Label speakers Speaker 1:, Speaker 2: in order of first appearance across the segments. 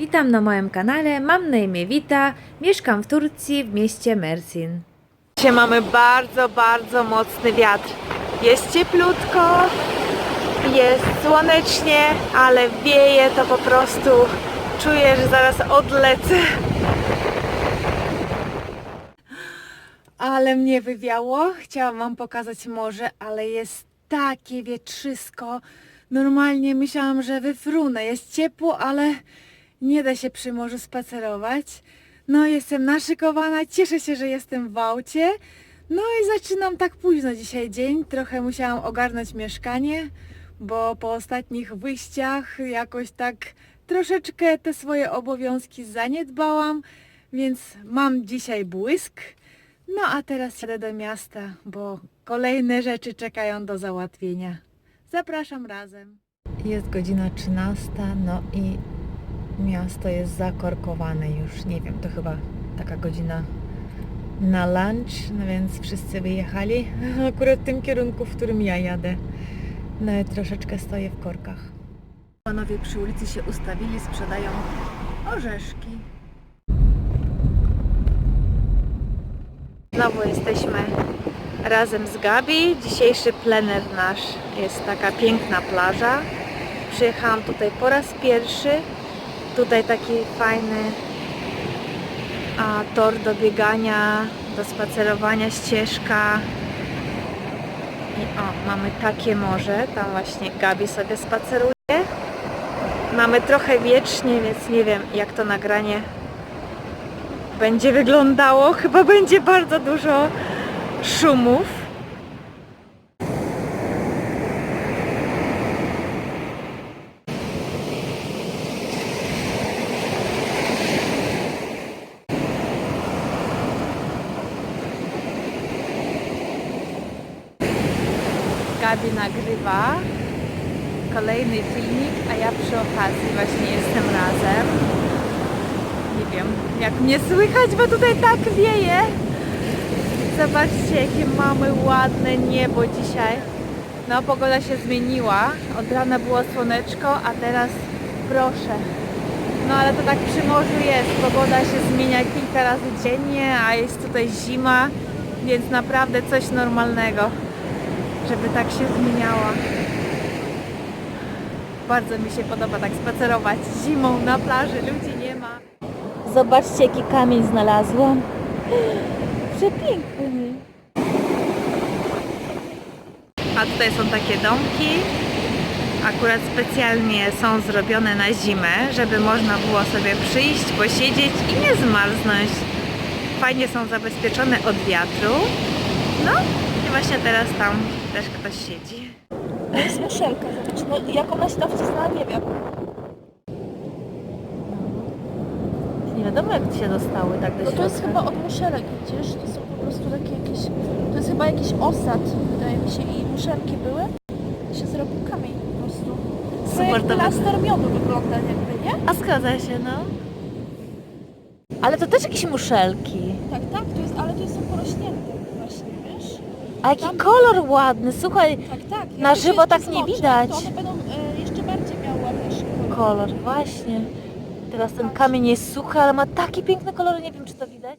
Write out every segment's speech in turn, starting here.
Speaker 1: Witam na moim kanale, mam na imię Wita, mieszkam w Turcji w mieście Mersin.
Speaker 2: Dzisiaj mamy bardzo, bardzo mocny wiatr. Jest cieplutko, jest słonecznie, ale wieje to po prostu czuję, że zaraz odlecę. Ale mnie wywiało. Chciałam Wam pokazać morze, ale jest takie wietrzysko. Normalnie myślałam, że wyfrunę. Jest ciepło, ale nie da się przy morzu spacerować. No, jestem naszykowana. Cieszę się, że jestem w aucie. No i zaczynam tak późno dzisiaj dzień. Trochę musiałam ogarnąć mieszkanie, bo po ostatnich wyjściach jakoś tak troszeczkę te swoje obowiązki zaniedbałam, więc mam dzisiaj błysk. No a teraz jadę do miasta, bo kolejne rzeczy czekają do załatwienia. Zapraszam razem. Jest godzina 13, no i miasto jest zakorkowane już. Nie wiem, to chyba taka godzina na lunch, no więc wszyscy wyjechali akurat w tym kierunku, w którym ja jadę. No i troszeczkę stoję w korkach. Panowie przy ulicy się ustawili, sprzedają orzeszki. Znowu jesteśmy razem z Gabi. Dzisiejszy plener nasz jest taka piękna plaża. Przyjechałam tutaj po raz pierwszy. Tutaj taki fajny a, tor do biegania, do spacerowania, ścieżka. I o, mamy takie morze. Tam właśnie Gabi sobie spaceruje. Mamy trochę wiecznie, więc nie wiem jak to nagranie będzie wyglądało. Chyba będzie bardzo dużo szumów. Gabi nagrywa kolejny filmik, a ja przy okazji właśnie jestem razem. Nie wiem, jak mnie słychać, bo tutaj tak wieje. Zobaczcie, jakie mamy ładne niebo dzisiaj. No, pogoda się zmieniła. Od rana było słoneczko, a teraz proszę. No, ale to tak przy morzu jest. Pogoda się zmienia kilka razy dziennie, a jest tutaj zima, więc naprawdę coś normalnego, żeby tak się zmieniała. Bardzo mi się podoba tak spacerować zimą na plaży, ludzi nie ma. Zobaczcie, jaki kamień znalazłam. Przepiękny. A tutaj są takie domki. Akurat specjalnie są zrobione na zimę, żeby można było sobie przyjść, posiedzieć i nie zmarznąć. Fajnie są zabezpieczone od wiatru. No właśnie teraz tam też ktoś siedzi.
Speaker 3: To jest muszelka, zobacz, no jak ona się tam wcisnęła, nie wiem.
Speaker 2: Nie wiadomo jak się dostały tak do
Speaker 3: No to jest chyba od muszelek, widzisz? To są po prostu takie jakieś, to jest chyba jakiś osad, wydaje mi się, i muszelki były. I się zrobił kamień po prostu. To
Speaker 2: Super,
Speaker 3: jak
Speaker 2: to
Speaker 3: plaster miodu wygląda jakby, nie?
Speaker 2: A zgadza się, no. Ale to też jakieś muszelki.
Speaker 3: Tak, tak, to jest, ale to jest są porośnięte?
Speaker 2: A jaki
Speaker 3: Tam-
Speaker 2: kolor ładny, słuchaj,
Speaker 3: Tak, tak. jak
Speaker 2: Na
Speaker 3: się
Speaker 2: żywo tak nie
Speaker 3: zmoczy,
Speaker 2: widać.
Speaker 3: To one będą e, jeszcze bardziej miały ładniejszy kolor.
Speaker 2: kolor, właśnie. Teraz ten kamień jest suchy, ale ma taki piękny kolor, nie wiem czy to widać.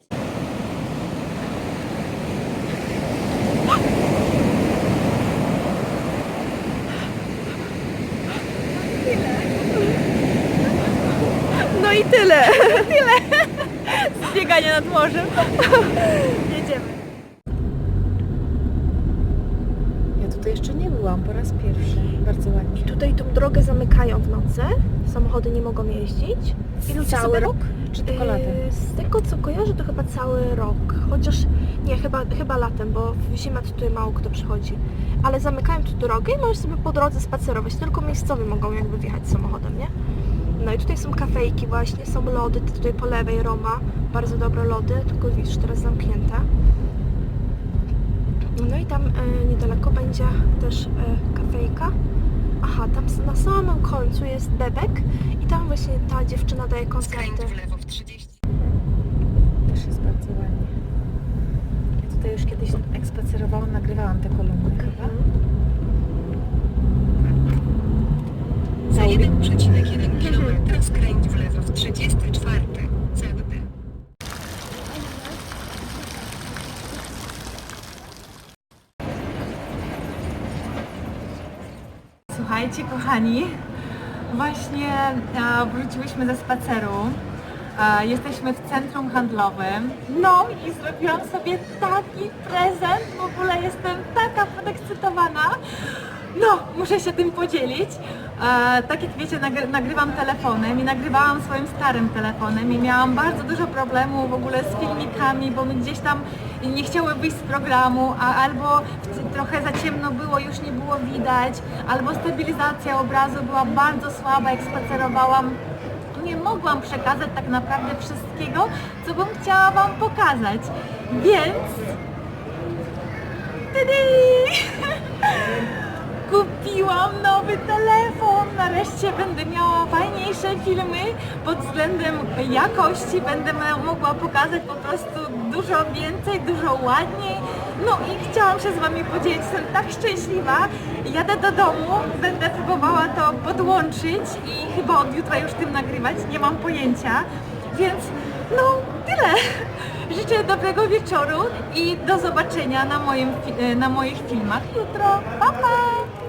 Speaker 2: No i tyle. Tyle. Zbieganie nad morzem. Jedziemy. Ja tutaj jeszcze nie byłam po raz pierwszy. Bardzo ładnie.
Speaker 3: I tutaj tą drogę zamykają w nocy, samochody nie mogą jeździć. I ludzie
Speaker 2: Cały rok? Czy tylko latem?
Speaker 3: Yy, Z tego co kojarzę to chyba cały rok. Chociaż nie, chyba, chyba latem, bo w zimę tutaj mało kto przychodzi. Ale zamykają tu drogę i możesz sobie po drodze spacerować. Tylko miejscowi mogą jakby wjechać samochodem, nie? No i tutaj są kafejki właśnie, są lody, tutaj po lewej Roma, bardzo dobre lody, tylko widzisz, teraz zamknięte. E, niedaleko będzie też e, kafejka. Aha, tam na samym końcu jest bebek i tam właśnie ta dziewczyna daje koncerty.
Speaker 4: Skręt w lewo w 30.
Speaker 2: Słuchajcie, kochani, właśnie e, wróciłyśmy ze spaceru. E, jesteśmy w centrum handlowym. No i zrobiłam sobie taki prezent. W ogóle jestem taka podekscytowana. No, muszę się tym podzielić. E, tak jak wiecie, nagry- nagrywam telefonem i nagrywałam swoim starym telefonem i miałam bardzo dużo problemów w ogóle z filmikami, bo mi gdzieś tam nie chciały wyjść z programu, a albo w- trochę za ciemno było, już nie było widać, albo stabilizacja obrazu była bardzo słaba, jak spacerowałam. Nie mogłam przekazać tak naprawdę wszystkiego, co bym chciała Wam pokazać. Więc... Tydy! Kupiłam nowy telefon, nareszcie będę miała fajniejsze filmy pod względem jakości, będę mogła pokazać po prostu dużo więcej, dużo ładniej. No i chciałam się z Wami podzielić, jestem tak szczęśliwa. Jadę do domu, będę próbowała to podłączyć i chyba od jutra już tym nagrywać, nie mam pojęcia. Więc no tyle. Życzę dobrego wieczoru i do zobaczenia na, moim, na moich filmach jutro. Pa, pa!